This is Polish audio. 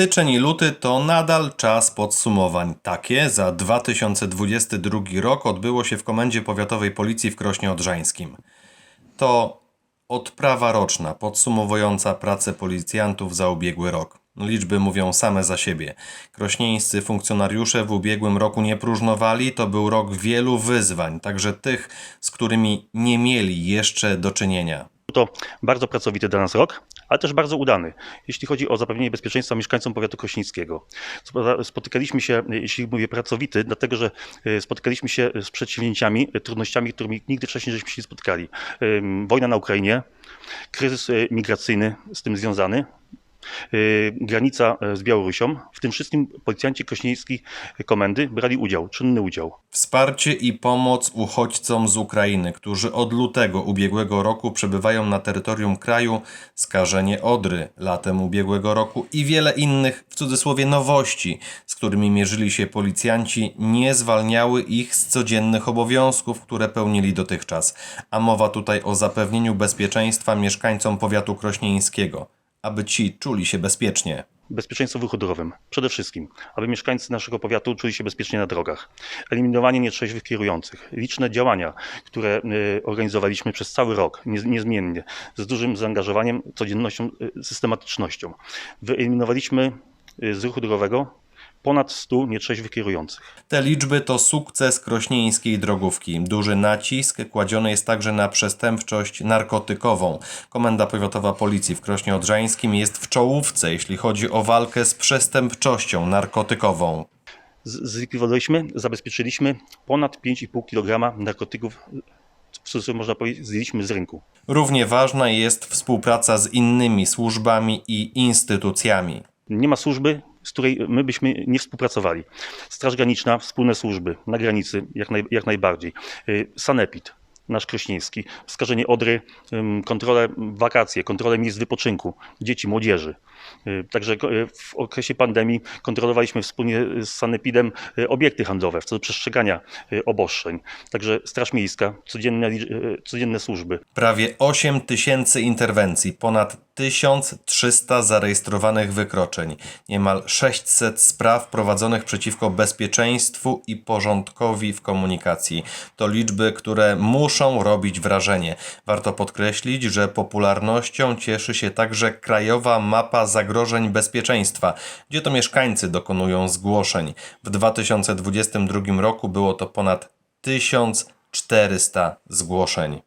Styczeń i luty to nadal czas podsumowań. Takie za 2022 rok odbyło się w Komendzie Powiatowej Policji w Krośnie Odrzańskim. To odprawa roczna podsumowująca pracę policjantów za ubiegły rok. Liczby mówią same za siebie. Krośnieńscy funkcjonariusze w ubiegłym roku nie próżnowali, to był rok wielu wyzwań, także tych, z którymi nie mieli jeszcze do czynienia. To bardzo pracowity dla nas rok, ale też bardzo udany, jeśli chodzi o zapewnienie bezpieczeństwa mieszkańcom powiatu krośnickiego. Spo- Spotykaliśmy się, jeśli mówię pracowity, dlatego że e, spotykaliśmy się z przedsięwzięciami, e, trudnościami, którymi nigdy wcześniej żeśmy się nie spotkali. Wojna na Ukrainie, kryzys e, migracyjny z tym związany, e, granica e, z Białorusią. W tym wszystkim policjanci krośnieńskiej komendy brali udział, czynny udział. Wsparcie i pomoc uchodźcom z Ukrainy, którzy od lutego ubiegłego roku przebywają na terytorium kraju, skażenie Odry latem ubiegłego roku i wiele innych, w cudzysłowie, nowości, z którymi mierzyli się policjanci, nie zwalniały ich z codziennych obowiązków, które pełnili dotychczas. A mowa tutaj o zapewnieniu bezpieczeństwa mieszkańcom powiatu krośnieńskiego, aby ci czuli się bezpiecznie. Bezpieczeństwo w ruchu drogowym przede wszystkim, aby mieszkańcy naszego powiatu czuli się bezpiecznie na drogach. Eliminowanie nietrzeźwych kierujących. Liczne działania, które y, organizowaliśmy przez cały rok, niez- niezmiennie, z dużym zaangażowaniem, codziennością, y, systematycznością. Wyeliminowaliśmy y, z ruchu drogowego ponad 100 nietrzeźwych kierujących. Te liczby to sukces krośnieńskiej drogówki. Duży nacisk kładziony jest także na przestępczość narkotykową. Komenda Powiatowa Policji w Krośnie Odrzańskim jest w czołówce, jeśli chodzi o walkę z przestępczością narkotykową. Zlikwidowaliśmy, zabezpieczyliśmy ponad 5,5 kg narkotyków, w cudzysłowie można powiedzieć, zdjęliśmy z rynku. Równie ważna jest współpraca z innymi służbami i instytucjami. Nie ma służby, z której my byśmy nie współpracowali. Straż Graniczna, wspólne służby na granicy, jak, naj, jak najbardziej. Y, Sanepid, nasz krośnieński, skażenie Odry, kontrolę wakacje, kontrolę miejsc wypoczynku, dzieci, młodzieży. Y, Także y, w okresie pandemii kontrolowaliśmy wspólnie z Sanepidem obiekty handlowe w celu przestrzegania obostrzeń. Także Straż Miejska, codzienne, codzienne służby. Prawie 8 tysięcy interwencji, ponad 1300 zarejestrowanych wykroczeń, niemal 600 spraw prowadzonych przeciwko bezpieczeństwu i porządkowi w komunikacji. To liczby, które muszą robić wrażenie. Warto podkreślić, że popularnością cieszy się także Krajowa Mapa Zagrożeń Bezpieczeństwa, gdzie to mieszkańcy dokonują zgłoszeń. W 2022 roku było to ponad 1400 zgłoszeń.